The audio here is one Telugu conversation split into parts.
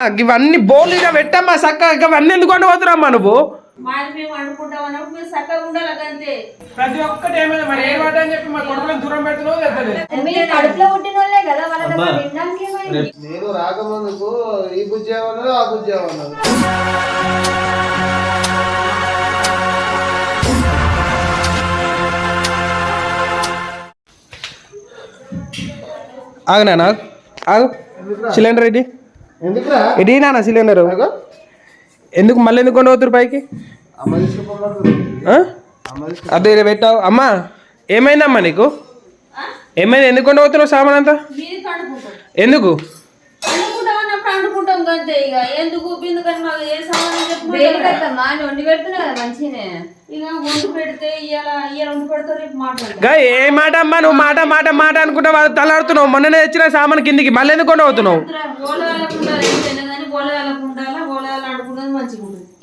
ఇవన్నీ బోల్ ఇక పెట్టమ్మా చక్క ఇవన్నీ ఎందుకు వండబోతున్నామ్మా నువ్వు? ప్రతి ఒక్కటి ఏమైనా మరి ఏ మాట అని చెప్పి మా కొడుకులను దూరం పెడుతున్నావు? నేను రాకముందుకు ఈ బుజ్జి ఆ బుజ్జి ఏమన్నారు ఆగు సిలిండర్ ఇటీ ఎందుకురా? ఇటీ నాన్న సిలిండర్ ఎందుకు మళ్ళీ ఎందుకు కొండవుతురు పైకి? అదే ఇలా పెట్టావు. అమ్మా ఏమైందమ్మా నీకు? ఏమైంది? ఎందుకు కొండవుతున్నావు సామాన్ అంతా? ఎందుకు? ఎందుకు ఏ మాట అమ్మా నువ్వు మాట మాట మాట అనుకుంటా వాళ్ళు తలాడుతున్నావు. మొన్ననే తెచ్చిన సామాన్ కిందికి మళ్ళీ ఎందుకు ఉంటుంది.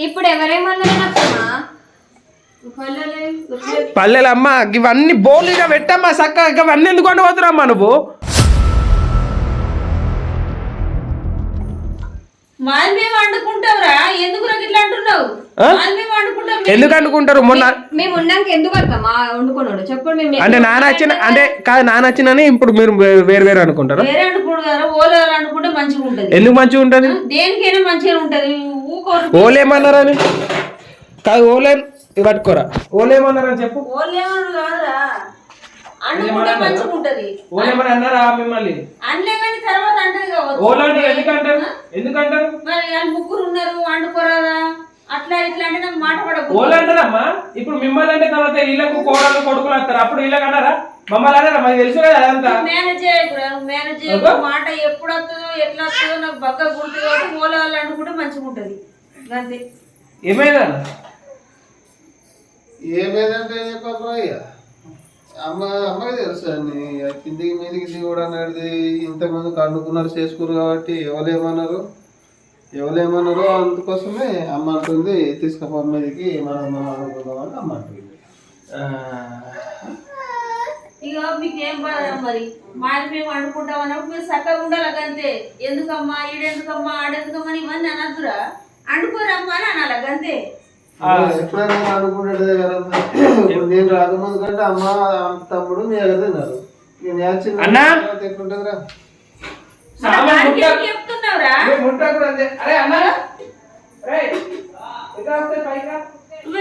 ఇప్పుడు ఎవరేమన్నారు అత్తమ్మా? పల్లెలే పల్లెలు అమ్మ ఇవన్నీ బోల్ ఇక పెట్టమ్మా చక్క ఇవన్నీ ఎందుకు వండబోతున్నామ్మా నువ్వు? ఎందుకు అనుకుంటారు మొన్న మేము ఉన్నాక ఎందుకు అత్తమ్మా వండుకున్నాడు. చెప్పండి మేము అంటే నాన్న వచ్చిన అంటే కాదు నాన్న వచ్చినని ఇప్పుడు మీరు వేరు వేరు అనుకుంటారు? వేరే అనుకుంటారు అనుకుంటే మంచిగా ఉంటది. ఎందుకు మంచిగా ఉంటుంది? దేనికైనా మంచిగా ఉంటది. ఓలేమన్నారని కాదు ఓలే పట్టుకోరా. ఓలేమన్నారని చెప్పు. కాదురా. ఓలేమని అన్నారా? మిమ్మల్ని? అనలే కానీ తర్వాత అంటది ఓలంటే ఎందుకంటారు? ఎందుకంటారు? మరి వాళ్ళు ముగ్గురు ఉన్నారు వండుకోరాదా? అట్లా ఇట్లా అంటే నాకు మాట పడకు ఓలంటారమ్మా ఇప్పుడు మిమ్మల్ని అంటే తర్వాత వీళ్ళకు కోడలు కొడుకులు వస్తారు. అప్పుడు వీళ్ళకి అన్నారా? మమ్మల్ని అన్నారా? మాకు తెలుసు కదా అదంతా. మేనేజ్ చేయకురా మేనేజ్ మాట ఎప్పుడు వస్తుందో ఎట్లా వస్తుందో నాకు బక్క గుర్తు కాబట్టి ఓలగాలు అనుకుంటే మంచిగా ఉంటది అంతే. ఏమైందా ఏమేదంటే చెప్పరా ఇక? అమ్మ అమ్మకి తెలుసు అండి. కిందికి మీదికి దిగుడు అనేది ఇంతకుముందు కన్నుకున్నారు చేసుకురు కాబట్టి ఎవరేమన్నారు ఎవరేమన్నారో అందుకోసమే అమ్మ అంటుంది తీసుకపో మీదకి మనం మనం అనుకుందామని అమ్మ అంటుంది. ఇక మీకేం బాధ మరి? మాది మేము అనుకుంటాం అన్నప్పుడు మీరు చక్కగా ఉండాలి అంతే. ఎందుకమ్మా ఈడెందుకమ్మా ఆడెందుకమ్మా అని ఇవన్నీ అనద్దురా? అనుకోరమ్మా అని అనాలి అంతే. ఎప్పుడైనా కదా ఇప్పుడు నేను రాకముందు కంటే అమ్మ తమ్ముడు మీ నేను? ఎట్లుంటుందిరా. నువ్వు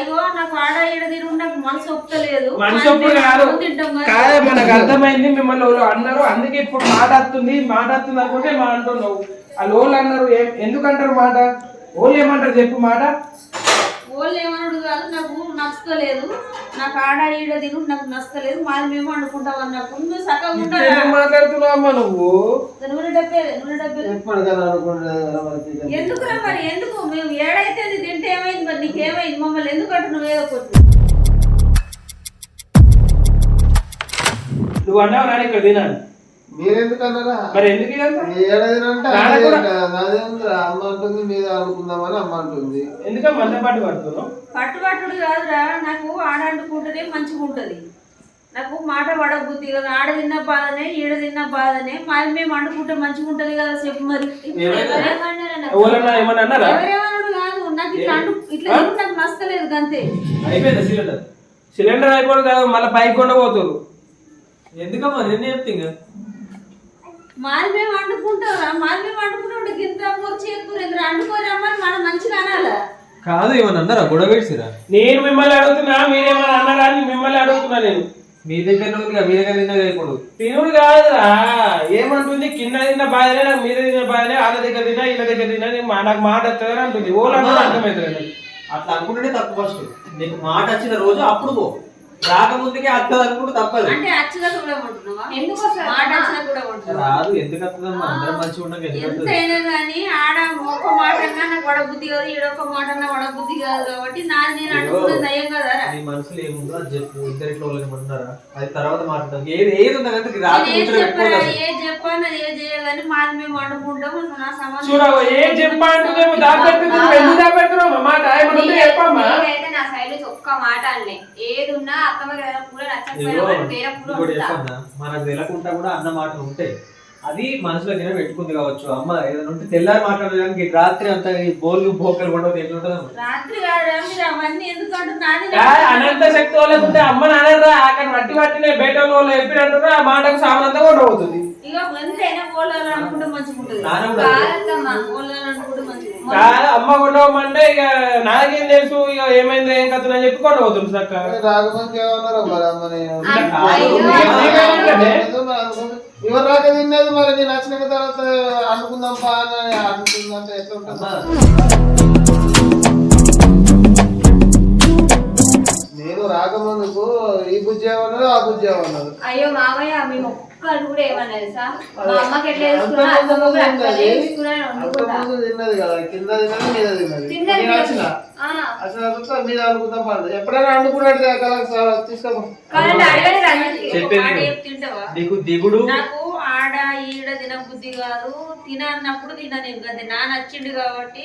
ఇగో నాకు ఆడ ఈడ తిరుగు నాకు మనసు ఒప్పుతలేదు. మనిషి ఒప్పుడు కాదు. మనం తింటాం కదా. కాదే మనకు అర్థమైంది. మిమ్మల్ని వాళ్ళు అన్నారు. అందుకే ఇప్పుడు మాట వస్తుంది మాట వస్తుంది అనుకుంటే మా అంటున్నావు ఆ లోళ్ళు అన్నారు. ఏం- ఎందుకు అంటారు మాట? ఓళ్ళు ఏమంటారు చెప్పు మాట. వాళ్ళు ఏమన్నాడు కాదు నాకు నచ్చలేదు. నాకు ఆడ ఈడ తిను నాకు నచ్చలేదు. మాది మేము అనుకుంటాం అన్నప్పుడు నువ్వు సగం ఉంటారా ఎందుకు మాట్లాడుతున్నావు అమ్మా నువ్వు? నూనె డబ్బే నూనె డబ్బే. మరి ఎందుకురా మరి ఎందుకు? మేము ఏడైతే అది తింటే ఏమైంది మరి? నీకేమైంది? మమ్మల్ని ఎందుకు అంటున్నావు? ఏదో కొద్ది నువ్వు అన్నావు నాన్న ఇక్కడ తినాలి. మరి ఎందుకు ఇదంతా? ఏడాదినంటే నాన్న కూడా- నాదేంద్రా అమ్మ అంటుంది మీద అనుకుందామని అమ్మ అంటుంది. ఎందుకని మళ్ళీ పాటు పడుతున్నావు? పట్టుబట్టుడు కాదురా నాకు ఆడంటుకుంటేనే మంచిగా ఉంటది నాకు మాట పడబుద్ధి కదా. ఆడ తిన్న బాధనే ఈడ తిన్న బాధనే మాది మేము వండుకుంటే మంచిగా ఉంటది కదా చెప్పు మరి. కాదు నాకు ఇట్లా అంటు ఇట్లా నాకు నచ్చలేదు అంతే అయిపోయింది సిలిండర్? సిలిండర్ కాదు మళ్ళీ పైకి కొండ పోతురు ఎందుకమ్మా? నేను చెప్తే ఇంకా? మాది మేము వండుకుంటారా మాది మేము వండుకుంటే గింత వచ్చి ఎక్కువ వండుకోరమ్మని మనం మంచిగా అనాలా. కాదు ఏమన్నా అన్నారా? గొడవ పెడిసిరా? నేను మిమ్మల్ని అడుగుతున్నా మీరేమన్నా అన్నారా అని మిమ్మల్ని అడుగుతున్నా నేను. మీ దగ్గర ఉంది మీ దగ్గర తిన్నది ఇప్పుడు? తినుడు కాదురా ఏమంటుంది? కింద తిన్న బాధనే నాకు మీద తిన్న బాధనే వాళ్ళ దగ్గర తిన్నా వీళ్ళ దగ్గర తిన్నా నాకు మాట వస్తుందని అంటుంది. ఓలా అర్థమవుతుంది అట్లా అనుకుంటేనే తప్పు ఫస్ట్. నీకు మాట వచ్చిన రోజు అప్పుడు పో. రాకముందుకే అత్తది అనుకుంటే తప్పదు. అంటే అచ్చగా కూడా ఉంటున్నావా ఎందుకు వస్తారు? మాట వచ్చినా కూడా ఉంటున్నావా రాదు ఎందుకు వస్తుందమ్మా అందరం మంచిగా ఉండగా ఎందుకు ఎంతైనా కానీ ఆడ ఒక మాట అన్నా నాకు వడబుద్ధి కాదు ఈడొక మాట అన్నా వడబుద్ధి కాదు కాబట్టి నాది నేను అనుకున్నది నయం కదరా నీ మనసులో ఏముందో అది చెప్పు ఇద్దరిట్లో వాళ్ళకి ఉన్నారా అది తర్వాత మాట్లాడదాం. ఏది ఏది ఉందా కంటే రాత్రి నేను ఏం కూర్చొని చెప్పరా పెట్టుకోవాలి ఏ చెప్పాను ఏ చేయాలని మాది మేము వండుకుంటాం అసలు నా సంబంధం చూడవు ఏం చెప్పా అంటుందేమో దాపెడుతున్నావు ఎందుకు దాపెడుతున్నావు? మా మాట ఏమన్నా ఉంటే చెప్పమ్మా. నేనైతే నా సైడ్ నుంచి ఒక్క మాట అన్నే ఏది ఉన్నా మనకు తెలకుండా కూడా అన్న మాటలు ఉంటాయి అది మనసులో దిన పెట్టుకుంది కావచ్చు. అమ్మ ఏదైనా ఉంటే తెల్లారి మాట్లాడడానికి రాత్రి అంతా ఈ బోర్లు బోకలు ఉండవు ఎట్లుంటుంది అనంత శక్తి వాళ్ళకు ఉంటే అమ్మ నాన్నరా అక్కడ వట్టి వట్టినే బయట వాళ్ళు చెప్పినట్టు ఆ మాటకు సామనంతా కూడా అవుతుంది ఉంటుంది నాన్న కాదు, అమ్మ కొండవమంటే ఇక నాకేం తెలుసు ఇక ఏమైంది ఏం కథ అని చెప్పి కొండవుతుంది చక్క రాఘవంకి ఏమన్నారో మరి అమ్మ నేను? అయ్యో. ఎవరు రాక తిన్నది మరి? నేను వచ్చిన తర్వాత అనుకుందాం పా అని అనుకుందంటే ఎట్లా ఉంటుంది? నేను రాకముందుకు ఈ బుజ్జి ఏమన్నారు ఆ బుజ్జి ఏమన్నారు అయ్యో మామయ్య మేము ఒక్కరు కూడా ఏమన్నా తెలుసా? మా అమ్మకి ఎట్లా కూడా తిన్నది కదా కింద తిన్నది మీద తిన్నది. తిన్నది. మీద అనుకుందాం ఎప్పుడైనా అనుకున్నట్టు కదా కాదండి నీకు దిగుడు? నాకు ఆడ ఈడ తిన బుద్ధి కాదు. తిన అన్నప్పుడు తిన నేను. కదా నా నచ్చిండు కాబట్టి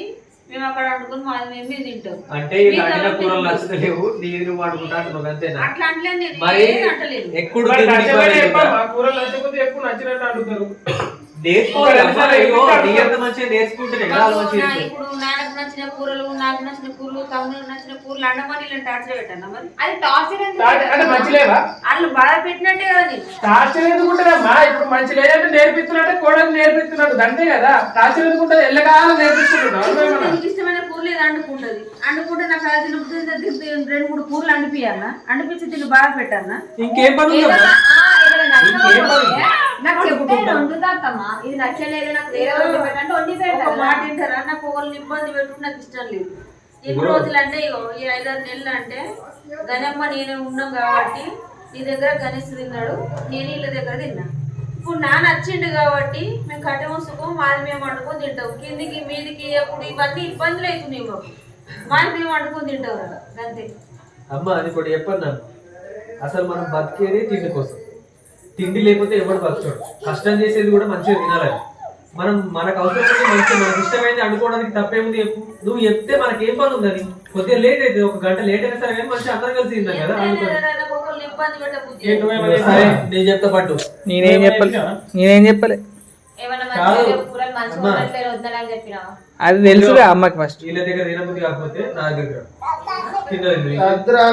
మేము అక్కడ వండుకొని మాది మేము తింటాం. అంటే ఈ నాటిన కూరలు నచ్చలేవు నువ్వు అనుకుంటా అంటున్నావు అంతేనా? అట్లా మరి అంటలేదు కూరలు నచ్చకపోతే నచ్చినట్టు అడుగుతారు ఇప్పుడు నాన్నకు నచ్చిన కూరలు నాకు నచ్చిన కూరలు నచ్చిన కూరలు అండమని ఇలా టార్చర్ పెట్టాను మరి? అది టార్చర్ వాళ్ళు బాధ పెట్టినట్టే కదా నీకు టార్చర్ ఎందుకుంటారమ్మా ఇప్పుడు మంచి లేదంటే నేర్పిస్తున్నట్టే కోడలు నేర్పిస్తున్నట్టు అంతే కదా? టార్చర్ ఎందుకుంటుంది ఎల్లకాలం నేర్పిస్తున్నాడు నీకు ఇష్టమైన కూరలు ఇది అండుకుంటది? అండుకుంటే నాకు అది రెండు మూడు కూరలు అండిపియాలనా అండిపించి తిని బాధ పెట్టాలనా ఇంకేం పని నాకు చెప్తే అత్తమ్మా ఇది నచ్చలేదు నాకు వేరే వండి పెట్టంటే వండి ఒక పెడతా మాట వింటారా? నాకు ఒకరిని ఇబ్బంది పెట్టు నాకు ఇష్టం లేదు. ఎన్ని రోజులు అంటే ఇగో ఈ ఐదారు నెలలు అంటే గనమ్మ నేను ఉన్నాం కాబట్టి నీ దగ్గర గణేష్ తిన్నాడు నేను వీళ్ళ దగ్గర తిన్నా. ఇప్పుడు నా నచ్చిండు కాబట్టి మేము కట్టెమ సుఖం మాది మేము వండుకొని తింటాం. కిందికి మీదికి అప్పుడు ఇవన్నీ ఇబ్బందులు అవుతున్నాయి మాకు మాది మేము వండుకొని తింటాం కదా అంతే అమ్మ అది కూడా చెప్పాను నన్ను అసలు మనం బతికేది తిండి కోసం. తిండి లేకపోతే ఎవడు బతకడు. కష్టం చేసేది కూడా మంచిగా తినాలి మనం మనకు అవసరమైంది మంచిగా మనకి ఇష్టమైంది అనుకోవడానికి తప్పేముంది చెప్పు. నువ్వు చెప్తే మనకి ఏం పని ఉందని కొద్దిగా లేట్ అయితే ఒక గంట లేట్ అయినా సరే కానీ మంచిగా అందరం కలిసి తిందాం కదా సరే నేను చెప్తా పట్టు. నేనేం చెప్పలే. నేనేం చెప్పలే. అది తెలుసుగా అమ్మకి ఫస్ట్ వీళ్ళ దగ్గర తినబుద్ధి కాకపోతే నా దగ్గర.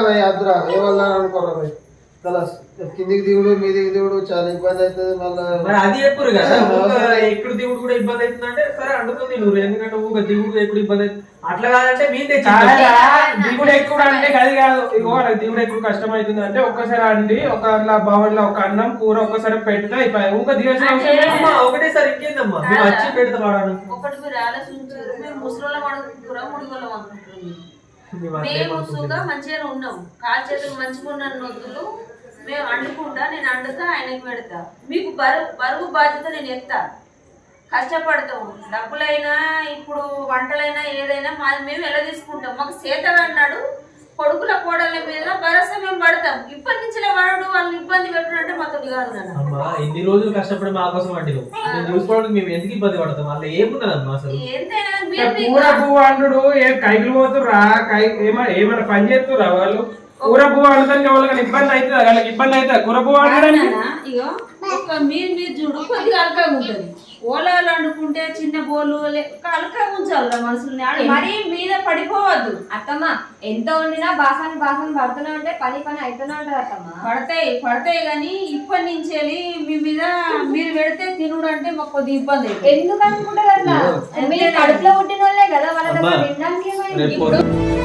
భయ్ అద్దురా ఏమన్నా అనుకోరా కిందికి దిగుడు మీదికి దిగుడు చాలా ఇబ్బంది అవుతుంది మళ్ళీ మరి అది ఎప్పుడు కదా? ఎక్కడ దిగుడు కూడా ఇబ్బంది అవుతుందంటే సరే అండుతుంది నువ్వు ఎందుకంటే ఊక దిగుడు ఎప్పుడు ఇబ్బంది అవుతుంది? అట్లా కాదంటే మీ దిగుడు ఎక్కువ అంటే అది కాదు. ఇగో దిగుడు ఎక్కువ కష్టం అవుతుంది అంటే ఒక్కసారి అండి ఒక భవన్లో ఒక అన్నం కూర ఒక్కసారి పెడితే అయిపోయి ఊక దిగాల్సిన అవసరం ఒకటేసారి ఇంకేందమ్మా? మేము వచ్చి పెడతా వాడాను. ఒకటి మీరు ఆలోచించారు. ముడిగోళ్ళం అనుకుంటున్నాం మేము మంచిగానే ఉన్నాం. కాలు చేతులు మంచిగా ఉన్న నొద్దులు మేము అండుకుంటా నేను అండుతా ఆయనకి పెడతా. మీకు బరువు బరువు బాధ్యత నేను ఎత్తా. కష్టపడతాం. డబ్బులైనా ఇప్పుడు వంటలైనా ఏదైనా మాది మేము ఎలా తీసుకుంటాం? మాకు సేత అన్నాడు కొడుకుల కోడళ్ళ మీద భరోసా మేము పడతాం. ఇప్పటి నుంచి వాడు వాళ్ళని ఇబ్బంది పెట్టినట్టే మాతో కాదు నాన్న. అమ్మా ఇన్ని రోజులు కష్టపడి మా కోసం అండి చూసుకోవడానికి మేము ఎందుకు ఇబ్బంది పడతాం? అట్లా ఏమున్నదమ్మా అసలు? పువ్వు అండు ఏ కైకిలు పోతురా కై ఏమైనా ఏమైనా పని చేస్తురా వాళ్ళు? కూర పువ్వు అనడానికి వాళ్ళకి ఇబ్బంది అవుతుందా? వాళ్ళకి ఇబ్బంది అవుతుందా? ఇగో ఒక్క మీరు మీరు చూడు కొద్దిగా అలకగా ఉంటది. ఓలాలు వండుకుంటే చిన్న బోలు లే- ఒక అలకగా ఉంచాలి మనుషుల్ని. ఆడ మరీ మీద పడిపోవద్దు. అత్తమ్మ ఎంత వండినా బాసాన్ని బాసాన్ని పడుతూనే ఉంటే పని పని అవుతూనే ఉంటది అత్తమ్మ. పడతాయి పడతాయి కానీ ఇప్పటి నుంచి వెళ్ళి మీ మీద మీరు పెడితే తినుడు అంటే మాకు కొద్దిగా ఇబ్బంది ఎందుకు అనుకుంటారు అట్లా మీరు కడుపులో పుట్టిన వాళ్ళే కదా వాళ్ళ తినడానికి ఏమైంది?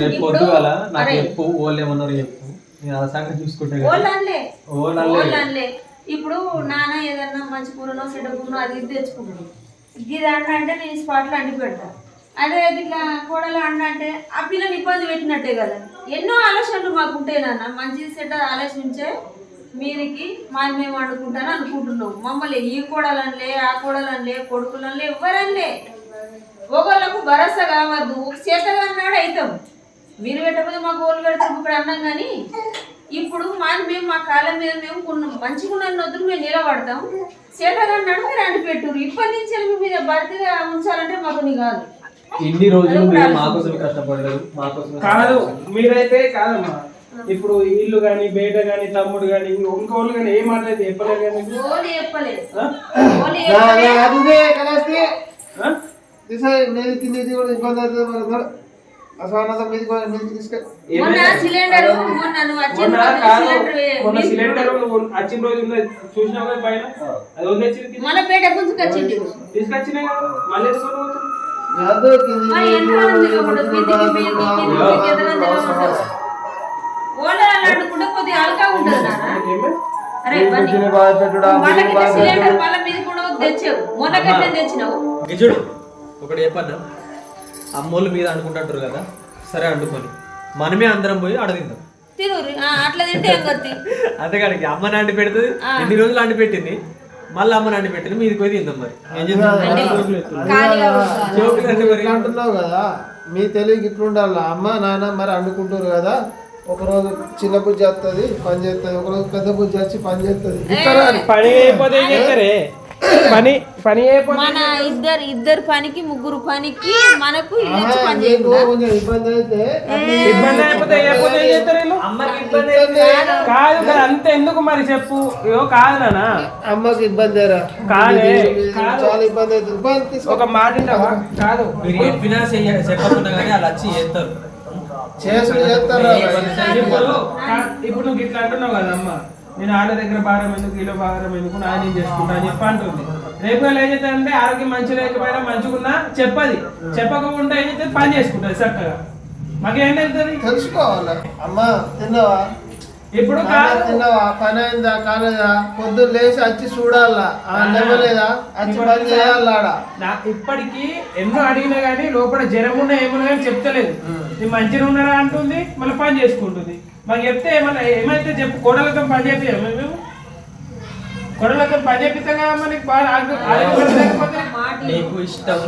రేపు పొద్దు- రేపు పొద్దుగాల నాకు అరే. చెప్పు వాళ్ళు ఏమన్నారు చెప్పు. నేను ఆ సంగతి చూసుకుంటే కదా. ఓళ్ళన్లే ఓళ్ళన్లే. ఓళ్ళన్లే ఇప్పుడు నాన్న ఏదన్నా మంచి కూరనో చెడ్డ కూరనో అది ఇది తెచ్చుకుంటాడు. ఇది అండ అంటే నేను స్పాట్లో అండి పెడతా. అదే ఇట్లా కూడలు అండ అంటే ఆ పిల్లని ఇబ్బంది పెట్టినట్టే కదా. ఎన్నో ఆలోచనలు మాకు ఉంటాయి నాన్న. మంచి చెడ్డ ఆలోచించే మీరికి మా మేము వండుకుంటాను అనుకుంటున్నాం. మమ్మల్ని ఈ కూడలనిలే ఆ కూడలనిలే కొడుకులనిలే ఎవరనిలే ఒకళ్ళకు భరోసా కావద్దు. చేతగా అన్నాడు అవుతాం. మీరు పెట్టకపోతే మాకు ఓళ్ళు పెడతాం ఇప్పుడు అన్నాం కానీ ఇప్పుడు మాది మేము మా కాళ్ళ మీద మేము కొన్నాం మంచిగా ఉన్న వద్దు మేము నిలబడతాం చేతగా అన్నాడు మీరు అంటి పెట్టురు ఇప్పటి నుంచి మీ మీద భర్తీగా ఉంచాలంటే మాకు నీ కాదు ఇన్ని రోజులు మీరు మా కోసం కష్టపడలేదు మా కోసం కాదు మీరైతే కాదమ్మా ఇప్పుడు ఇల్లు గాని బయట గాని తమ్ముడు గాని ఇంకోళ్ళు గాని ఏ మాట అయితే చెప్పలేదు? ఓలి చెప్పలేదు ఆ? ఓలి నా- నా సిలిండర్ నువ్వు వచ్చిన రోజు చూసినావు కదా పైన? అది వదిలేసి పేట కదా. మళ్ళీ తెచ్చావు మొన్న తెచ్చినావు. గిజుడు ఒకటి చెప్పన్నా అమ్మోళ్ళు మీద అనుకుంటుంటారు కదా? సరే అండుకొని మనమే అందరం పోయి అడదిందాం తిను అట్లా తింటే ఏం కొద్ది? అంతేకాడికి అమ్మ నాండి పెడుతుంది. ఎన్ని రోజులు అండి పెట్టింది? మళ్ళీ అమ్మ నాండి పెట్టింది. మీది పోయి తిందాం మరి. ఏం అంటున్నావు కదా. మీ తెలివికి ఇట్లుండాలి? అమ్మ నాన్న మరి అండుకుంటారు కదా. ఒక రోజు చిన్న బుజ్జి వస్తుంది పని చేస్తుంది ఒక రోజు పెద్ద బుజ్జి వచ్చి పని చేస్తుంది పని అయిపోతే పని పని మన ఇద్దరు ఇద్దరు పనికి ముగ్గురు పనికి మనకు ఇబ్బంది కాదు. కదా అంత ఎందుకు మరి చెప్పు? ఇగో కాదు నాన్న. అమ్మకి ఇబ్బంది రా కాదే. చాలా ఇబ్బంది అవుతుంది. ఒక మాట కాదు. చెప్పినా చెప్పకుండా కానీ వాళ్ళు వచ్చి చేస్తారు. చేస్తారా? ఇప్పుడు నువ్వు ఇట్లా అంటున్నావు కదా అమ్మ నేను ఆడ దగ్గర భారం ఎందుకు కిలో భారం ఎందుకు నా చేసుకుంటా అని చెప్పి అంటుంది. రేపు నెల ఏం ఆరోగ్యం మంచి లేకపోయినా మంచిగున్నా చెప్పది. చెప్పకుండా ఏం చేస్తే పని చేసుకుంటుంది చక్కగా. మాకేం తెలుస్తుంది? తెలుసుకోవాలి? అమ్మా తిన్నావా? ఇప్పుడు తిన్నావా? పని అయిందా? కాలేదా? పొద్దున్న లేచి వచ్చి చూడాలా? ఆ లేవలేదా? వచ్చి పని చేయాలా ఇప్పటికి ఎన్నో అడిగినా కానీ లోపల జ్వరం ఉన్నా ఏమన్నా కానీ చెప్తలేదు. మంచిగా ఉన్నారా అంటుంది మళ్ళీ పని చేసుకుంటుంది. మాకు చెప్తే ఏమన్నా ఏమైతే చెప్పు కోడలతో పని చేపియాం మేము? కోడలతో పని చేపిస్తాం కదా మనకి బాగా ఆరోగ్య- ఆరోగ్యం లేకపోతే నీకు ఇష్టం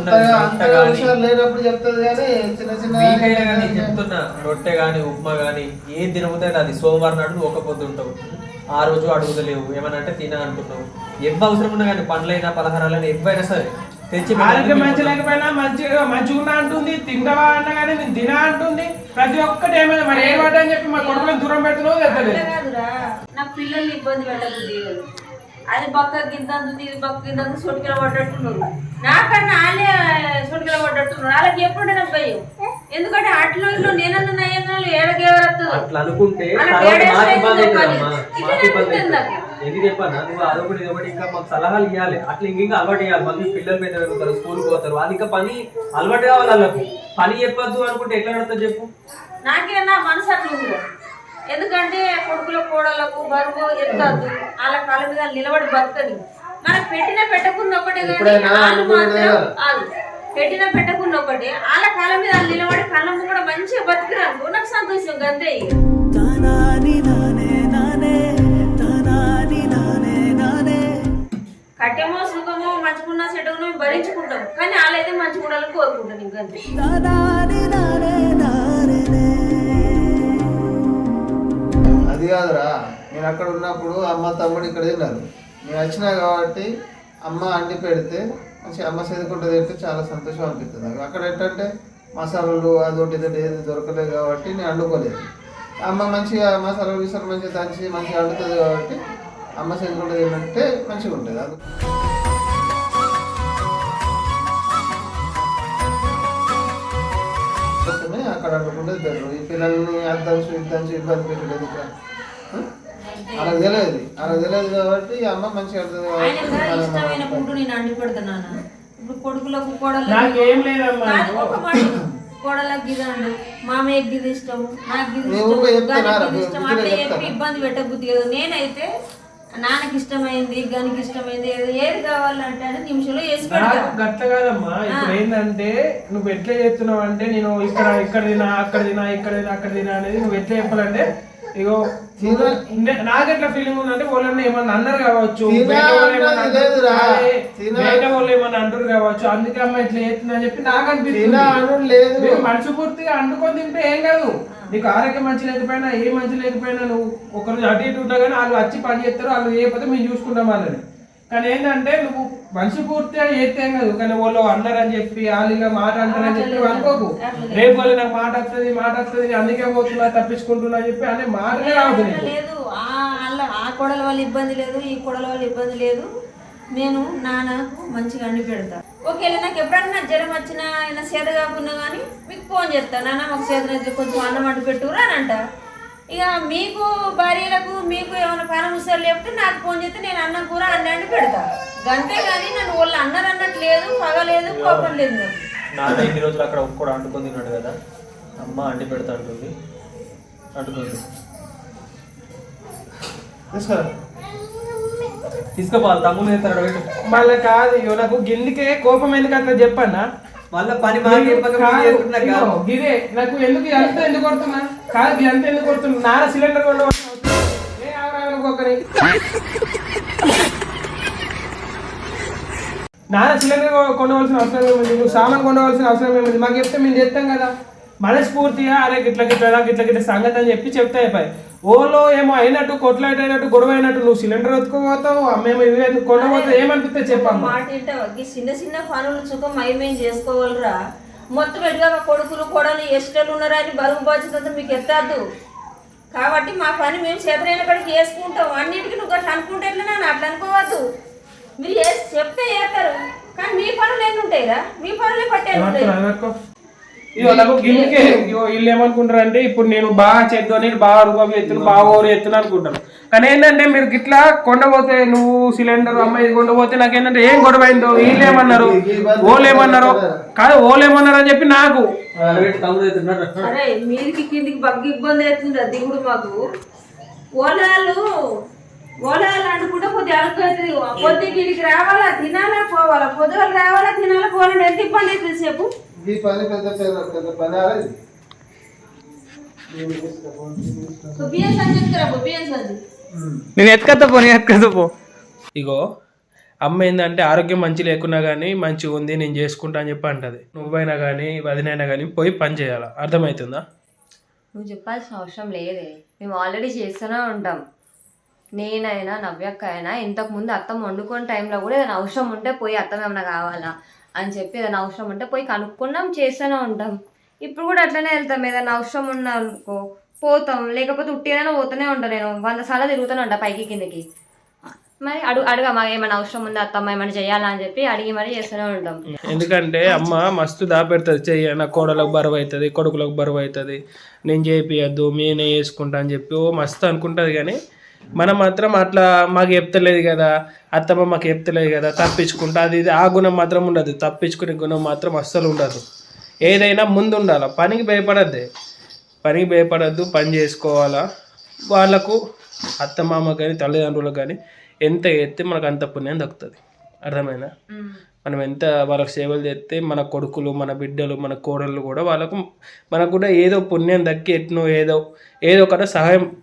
లేనప్పుడు చెప్తుంది కానీ చిన్న చిన్న చెప్తున్నా. రొట్టె కానీ ఉప్మా కానీ ఏం తినబోతే అది సోమవారం నాడు ఒక పొద్దు ఉంటావు. ఆ రోజు అడుగుతలేవు. ఏమన్నా అంటే తిన అంటున్నావు. ఎవ్వ అవసరం ఉన్నా కానీ పండ్లైనా పలహారాలైనా ఎవ్వైనా సరే తెచ్చి ఆరోగ్యం మంచి లేకపోయినా మంచిగా మంచిగా ఉన్నా అంటుంది తింటావా అన్నా కానీ నేను తినా అంటుంది. ప్రతి ఒక్కటి ఏమైనా మరి ఏ వాట అని చెప్పి మా కొడుకులను దూరం పెడుతున్నావు తెచ్చలేదు అట్లా కాదురా. నా పిల్లల్ని ఇబ్బంది పెట్టబుద్ధి కాదు అది బక్క గింత ఇది బక్క గింత సొటికల పడ్డట్టున్నారు. నాకన్నా వాళ్ళే సొటికల పడ్డట్టున్నారు. వాళ్ళకి ఎప్పుడు భయం. ఎందుకంటే అట్లో ఇట్లో నేనన్న నయంగా ఏడకి ఎవరు వస్తుందో అట్లా అనుకుంటే ఎందుకు నువ్వు అదొకటి ఇదొకటి ఇంకా మాకు సలహాలు ఇవ్వాలి అట్లా ఇంక అలవాటు ఇవ్వాలి మళ్ళీ పిల్లలు పెద్ద పెరుగుతారు స్కూల్కి పోతారు. వాళ్ళు ఇంకా పని అలవాటు కావాలి వాళ్ళకు. పని చెప్పొద్దు అనుకుంటే ఎట్లా నడుతుంది చెప్పు. నాకే నా మనసు అట్లా ఉంది. ఎందుకంటే కొడుకుల కోడలకు బరువు ఎత్తద్దు. వాళ్ళ కాళ్ళ మీద నిలబడి బతకని మనకు పెట్టిన పెట్టకుండా ఒకటే కానీ మాత్రం. పెట్టిన పెట్టకుండా ఒకటే. వాళ్ళ కాళ్ళ మీద నిలబడి కళ్ళమ్మ కూడా మంచిగా బతికిరాను నాకు సంతోషం గంతే ఇక. కట్టెమో సుఖమో మంచుకున్నా చెట్టుకున్నా భరించుకుంటాం. కానీ వాళ్ళైతే మంచి ఉండాలని కోరుకుంటాను ఇంకంతే. కాదురా. నేను అక్కడ ఉన్నప్పుడు అమ్మ తమ్ముడు ఇక్కడ తిన్నారు. నేను వచ్చినా కాబట్టి అమ్మ అండి పెడితే మంచి అమ్మ చదువుకుంటే తింటే చాలా సంతోషం అనిపిస్తుంది నాకు. అక్కడ ఏంటంటే మసాలాలు అదొకటి ఇదొకటి ఏది దొరకలేదు కాబట్టి నేను వండుకోలేదు. అమ్మ మంచిగా మసాలాలు విసాలు మంచిగా దంచి మంచిగా వండుతుంది కాబట్టి అమ్మ చదువుకుంటే తింటే మంచిగా ఉంటుంది. అది అక్కడ వండుకుంటే బెటర్. ఈ పిల్లల్ని అద్దంచు ఇద్దంచు ఇబ్బంది పెట్టలేదు ఇక్కడ. అలా తెలియదు అలా తెలియదు కాబట్టి ఈ అమ్మ మంచిగా ఇష్టమైన ఫుడ్ నేను అండి పెడతాను ఇప్పుడు కొడుకులకు విను. కోడలకు గిది అండు మామయ్యకి గిది ఇష్టం నాకు గిది ఇష్టం. అట్లా చెప్పి? ఇబ్బంది పెట్టబుద్ధి కదా నేనైతే నాన్నకి ఇష్టమైంది గనికి ఇష్టమైంది ఏది ఏది కావాలంటే అని నిమిషంలో వేసి గట్ల కాదమ్మా. ఇప్పుడు ఏంటంటే నువ్వు ఎట్లా చేస్తున్నావు అంటే నేను ఇక్కడ ఇక్కడ తినా అక్కడ తినా ఇక్కడ తినా అక్కడ తినా అనేది నువ్వు ఎట్లా చెప్పాలంటే ఇగో నాకెట్లా ఫీలింగ్ ఉందంటే వాళ్ళని ఏమన్నా అన్నారు కావచ్చు బయట వాళ్ళు ఏమన్నా అంటారు కావచ్చు అందుకే అమ్మ ఇట్లా చేస్తున్నా అని చెప్పి నాకు అనిపిస్తుంది. మీరు మనస్ఫూర్తిగా అండుకొని తింటే ఏం కాదు. నీకు ఆరోగ్యం మంచి లేకపోయినా ఏ మంచి లేకపోయినా నువ్వు ఒకరోజు అటు ఇటు ఉన్నా కానీ వాళ్ళు వచ్చి పని చేస్తారు వాళ్ళు చేయకపోతే మేము చూసుకుంటాం వాళ్ళని. కానీ ఏంటంటే నువ్వు మనిషి పూర్తిగా చేస్తే కాదు కానీ వాళ్ళు అన్నారని చెప్పి వాళ్ళు ఇలా మాట అంటారని చెప్పి అనుకోకు. రేపు వాళ్ళు నాకు మాట వస్తుంది మాట వస్తుంది అందుకే పోతున్నా తప్పించుకుంటున్నా చెప్పి అనే మాటనే రావద్దు నీకు. లేదు. ఆ కొడల వల్ల ఇబ్బంది లేదు ఈ కొడల వల్ల ఇబ్బంది లేదు. నేను నాన్నకు మంచిగా అండి పెడతా. ఒకవేళ నాకు ఎప్పుడన్నా జ్వరం వచ్చినా అయినా సేద కాకున్నా కానీ మీకు ఫోన్ చేస్తాను నాన్న మాకు సేద కొంచెం అన్నం అంటు పెట్టురా అని అంట. ఇక మీకు భార్యలకు మీకు ఏమైనా పని ముసలు లేకపోతే నాకు ఫోన్ చేస్తే నేను అన్నం కూర అన్నాన్ని పెడతా. అంతే కానీ నన్ను వాళ్ళు అన్నారు అన్నట్టు లేదు పగలేదు కోపం లేదు నాకు. నాన్న ఇన్ని రోజులు అక్కడ ఒక్కడు అంటుకొని తిన్నాడు కదా. అమ్మ అండి పెడతా అంటుంది. అంటుకుంది. తీసుకురా తీసుకోపోవాలి తమ్ముడు మళ్ళీ కాదు ఇగో నాకు గిన్నెకే కోపం ఎందుకు అట్లా చెప్పన్నా? మళ్ళీ పని. గిదే నాకు ఎందుకు ఎంత ఎందుకు కొడుతున్నా? కాదు ఇది ఎంత ఎందుకు కొడుతున్నా? నాన్న సిలిండర్ ఒకరి నాన్న సిలిండర్ కొనవలసిన అవసరం ఏముంది? నువ్వు సామాన్ కొనవలసిన అవసరం ఏముంది? మాకు చెప్తే మేము చెప్తాం కదా. మనస్ఫూర్తిగా అరే గిట్ల గిట్ల గిట్ల గిట్ల సంగతి అని చెప్పి చెప్తే అయిపోయి ఓలో ఏమో అయినట్టు కొట్లాట అయినట్టు గొడవ అయినట్టు నువ్వు సిలిండర్ ఎత్తుకోపోతావు అమ్మేమో ఇవి కొనబోతావు ఏమనిపిస్తే చెప్పమ్మా. చిన్న చిన్న పనులు సుఖం అయిమేం చేసుకోవాలిరా. మొత్తం ఎటుగా కొడుకులు కొడలు ఎస్టలు ఉన్నారా అని బరువు బాధ్యత మీకు ఎత్తాదు కాబట్టి మా పని మేము చేతనైన కాడికి చేసుకుంటాం. అన్నిటికీ నువ్వు అట్లా అనుకుంటే ఎట్లా అట్లా అనుకోవద్దు. మీరు చెప్తే చేస్తారు. కానీ మీ పనులు ఎన్ని ఉంటాయిరా మీ పనులే పట్టే ఉంటాయి. ఇది నాకు గిమ్కే ఇగో వీళ్ళు ఏమనుకుంటారు అంటే ఇప్పుడు నేను బాగా చేద్దాం నేను బాగా రూపాయి ఎత్తును బాగా ఓరు ఎత్తును అనుకుంటాను కానీ ఏంటంటే మీరు గిట్లా కొండపోతే నువ్వు సిలిండర్ అమ్మాయి కొండపోతే నాకు ఏంటంటే ఏం గొడవ అయిందో? వీళ్ళు ఏమన్నారు? ఓళ్ళు ఏమన్నారు? కాదు ఓళ్ళు ఏమన్నారు అని చెప్పి నాకు. మీరికి అరే కిందికి బగ్గి ఇబ్బంది అవుతుంది దిగుడు మాకు? ఓలాలు ఓలాలు అనుకుంటే కొద్ది అడుగుతుంది పొద్దు రావాలా తినాలా పోవాలా? పొద్దుగా రావాలా తినాలా పోవాలని ఎంత ఇబ్బంది అవుతుంది చెప్పు ఈ పని పెద్ద పెద్ద పెద్ద పని ఆడది నేను ఎత్తుకత్తా పో నేను ఎత్తుకత్తా పో. ఇగో అమ్మ ఏంటంటే ఆరోగ్యం మంచి లేకున్నా కానీ మంచిగా ఉంది నేను చేసుకుంటా అని చెప్పి అంటది. నువ్వైనా కానీ వదినైనా కానీ పోయి పని చేయాలి? అర్థమవుతుందా నువ్వు చెప్పాల్సిన అవసరం లేదే. మేము ఆల్రెడీ చేస్తూనే ఉంటాం. నేనైనా నవ్యక్క అయినా ఇంతకు ముందు అత్తమ్మ వండుకునే టైంలో కూడా ఏదైనా అవసరం ఉంటే పోయి అత్తమ్మ ఏమైనా కావాలా? అని చెప్పి ఏదైనా అవసరం ఉంటే పోయి కనుక్కున్నాం చేస్తూనే ఉంటాం. ఇప్పుడు కూడా అట్లనే వెళ్తాం. ఏదైనా అవసరం ఉన్నా అనుకో పోతాం. లేకపోతే ఉట్టినైనా పోతూనే ఉంటాను నేను. వంద సార్లు తిరుగుతూనే ఉంటా పైకి కిందకి. మరి అడుగు అడుగా మాకు ఏమైనా అవసరం ఉందా? అత్తమ్మ ఏమైనా చేయాలా అని చెప్పి అడిగి మరి చేస్తూనే ఉంటాం. ఎందుకంటే అమ్మ మస్తు దాపెడుతుంది. చెయ్యి నా కోడలకు బరువు అవుతుంది కొడుకులకు బరువు అవుతుంది. నేను చేపియద్దు నేనే చేసుకుంటా అని చెప్పి ఓ మస్తు అనుకుంటుంది కానీ మనం మాత్రం అట్లా మాకు చెప్తలేదు కదా అత్తమ్మ మాకు చెప్తలేదు కదా తప్పించుకుంటా. అది ఇది ఆ గుణం మాత్రం ఉండదు. తప్పించుకునే గుణం మాత్రం అస్సలు ఉండదు. ఏదైనా ముందు ఉండాలి? పనికి భయపడద్దే. పనికి భయపడద్దు పని చేసుకోవాలా? వాళ్ళకు అత్తమామ కానీ తల్లిదండ్రులకు కానీ ఎంత ఎత్తే మనకు అంత పుణ్యం దక్కుతుంది. అర్థమైందా? మనం ఎంత వాళ్ళకి సేవలు చేస్తే మన కొడుకులు మన బిడ్డలు మన కోడళ్ళు కూడా వాళ్ళకు మనకు కూడా ఏదో పుణ్యం దక్కి ఎట్నో ఏదో ఏదో ఒకటి సహాయం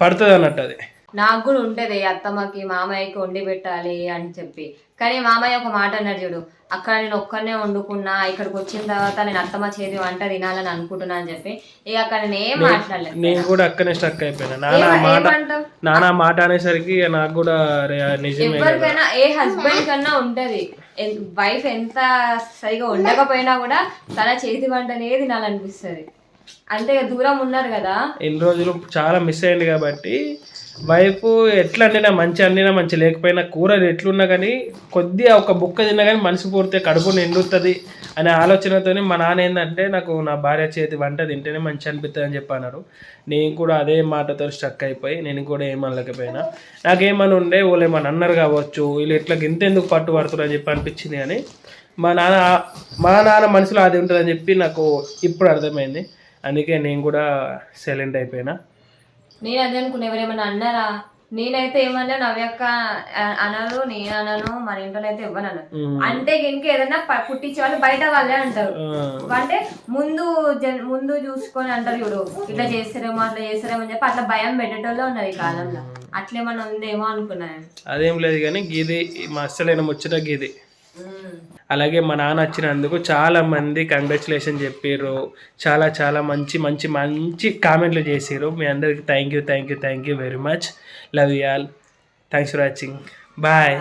పడుతుంది అన్నట్టు అది. నాకు కూడా ఉంటది అత్తమ్మకి మామయ్యకి వండి పెట్టాలి అని చెప్పి. కానీ మామయ్య ఒక మాట అన్నాడు చూడు అక్కడ నేను ఒక్కనే వండుకున్నా ఇక్కడికి వచ్చిన తర్వాత నేను అత్తమ్మ చేతి వంట తినాలని అనుకుంటున్నా అని చెప్పి. ఇక అక్కడ నేను ఏం మాట్లాడలేదు. నేను కూడా అక్కనే స్టక్ అయిపోయినా. మాట అనేసరికి నాకు కూడా ఎవరికైనా ఏ హస్బెండ్ కన్నా ఉంటది. వైఫ్ ఎంత సరిగా ఉండకపోయినా కూడా తన చేతి వంటనే తినాలనిపిస్తుంది. అంటే దూరం ఉన్నారు కదా. ఎన్ని రోజులు చాలా మిస్ అయింది కాబట్టి వైఫ్ ఎట్లా అండినా మంచి అండినా మంచి లేకపోయినా కూరలు ఎట్లున్నా కానీ కొద్దిగా ఒక బుక్క తిన్నా కానీ మనసు పూర్తి కడుపు నిండుతుంది అనే ఆలోచనతోనే మా నాన్న ఏంటంటే నాకు నా భార్య చేతి వంట తింటేనే మంచి అనిపిస్తుంది అని చెప్పి అన్నారు. నేను కూడా అదే మాటతో స్టక్ అయిపోయి నేను కూడా ఏమనలేకపోయినా నాకేమని ఉండే వాళ్ళు ఏమని అన్నారు కావచ్చు వీళ్ళు ఎట్లా గింతెందుకు పట్టు పడుతున్నారు అని చెప్పి అనిపించింది కానీ మా నాన్న మా నాన్న మనసులో అది ఉంటుందని చెప్పి నాకు ఇప్పుడు అర్థమైంది. అందుకే నేను కూడా సైలెంట్ అయిపోయినా. నేను అదే అనుకున్నా ఎవరేమన్నా అన్నారా? నేనైతే ఏమన్నా నవ్యక్క అ- అనరు నేను అనను మన ఇంట్లో అయితే ఇవ్వనను. అంటే ఇంక ఏదైనా పుట్టించే వాళ్ళు బయట వాళ్ళే అంటారు. అంటే ముందు ముందు చూసుకొని అంటారు చూడు ఇట్లా చేస్తారేమో అట్లా చేస్తారేమో అని చెప్పి అట్లా భయం పెట్టేటోళ్ళే ఉన్నారు ఈ కాలంలో. అట్లేమన్నా ఉందేమో అనుకున్నాను అదేం లేదు కానీ గీది మా అస్సలైన ముచ్చట గీది. అలాగే మా నాన్న వచ్చినందుకు చాలా మంది కంగ్రాచులేషన్ చెప్పారు చాలా చాలా మంచి మంచి మంచి కామెంట్లు చేసారు మీ అందరికి thank you thank you thank you very much love you all thanks for watching bye